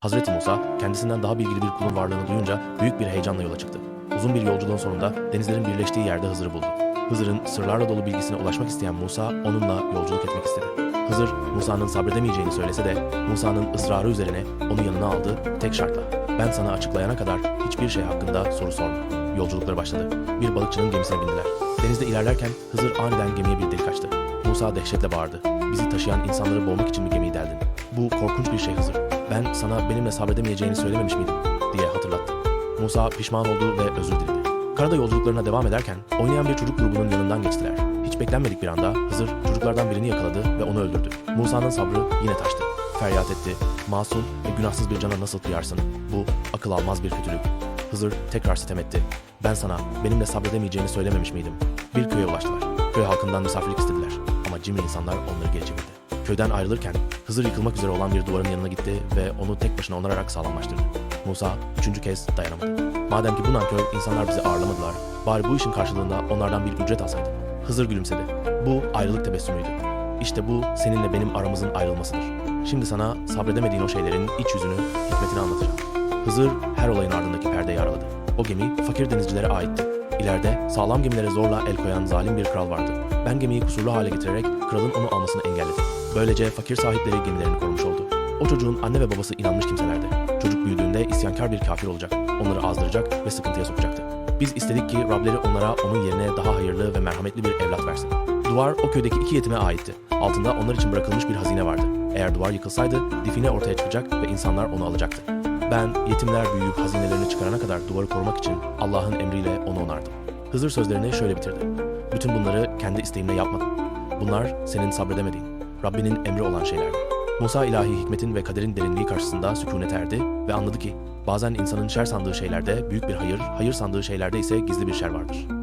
Hazreti Musa kendisinden daha bilgili bir kulun varlığını duyunca büyük bir heyecanla yola çıktı. Uzun bir yolculuğun sonunda denizlerin birleştiği yerde Hızır'ı buldu. Hızır'ın sırlarla dolu bilgisine ulaşmak isteyen Musa onunla yolculuk etmek istedi. Hızır, Musa'nın sabredemeyeceğini söylese de Musa'nın ısrarı üzerine onu yanına aldı tek şartla. Ben sana açıklayana kadar hiçbir şey hakkında soru sorma. Yolculukları başladı. Bir balıkçının gemisine bindiler. Denizde ilerlerken Hızır aniden gemiye bir delik açtı. Musa dehşetle bağırdı. Bizi taşıyan insanları boğmak için mi gemiyi deldin? Bu korkunç bir şey Hızır. Ben sana benimle sabredemeyeceğini söylememiş miydim? diye hatırlattı. Musa pişman oldu ve özür diledi. Karada yolculuklarına devam ederken oynayan bir çocuk grubunun yanından geçtiler. Hiç beklenmedik bir anda Hızır çocuklardan birini yakaladı ve onu öldürdü. Musa'nın sabrı yine taştı. Feryat etti. Masum ve günahsız bir cana nasıl kıyarsın? Bu akıl almaz bir kötülük. Hızır tekrar sitem etti. Ben sana benimle sabredemeyeceğini söylememiş miydim? Bir köye ulaştılar. Köy halkından misafirlik istediler. Ama cimri insanlar onları geri çevirdi. Köyden ayrılırken Hızır yıkılmak üzere olan bir duvarın yanına gitti ve onu tek başına onararak sağlamlaştırdı. Musa üçüncü kez dayanamadı. Madem ki bu nankör insanlar bizi ağırlamadılar, bari bu işin karşılığında onlardan bir ücret alsaydı. Hızır gülümsedi. Bu ayrılık tebessümüydü. İşte bu seninle benim aramızın ayrılmasıdır. Şimdi sana sabredemediğin o şeylerin iç yüzünü, hikmetini anlatacağım. Hızır her olayın ardındaki perdeyi araladı. O gemi fakir denizcilere aitti. İleride sağlam gemilere zorla el koyan zalim bir kral vardı. Ben gemiyi kusurlu hale getirerek kralın onu almasını engelledim. Böylece fakir sahipleri gemilerini korumuş oldu. O çocuğun anne ve babası inanmış kimselerdi. Çocuk büyüdüğünde isyankar bir kafir olacak. Onları azdıracak ve sıkıntıya sokacaktı. Biz istedik ki Rableri onlara onun yerine daha hayırlı ve merhametli bir evlat versin. Duvar o köydeki iki yetime aitti. Altında onlar için bırakılmış bir hazine vardı. Eğer duvar yıkılsaydı difine ortaya çıkacak ve insanlar onu alacaktı. Ben yetimler büyüyüp hazinelerini çıkarana kadar duvarı korumak için Allah'ın emriyle onu onardım. Hızır sözlerini şöyle bitirdi. Bütün bunları kendi isteğimle yapmadım. Bunlar senin sabredemediğin, Rabbinin emri olan şeylerdi. Musa ilahi hikmetin ve kaderin derinliği karşısında sükunet erdi ve anladı ki bazen insanın şer sandığı şeylerde büyük bir hayır, hayır sandığı şeylerde ise gizli bir şer vardır.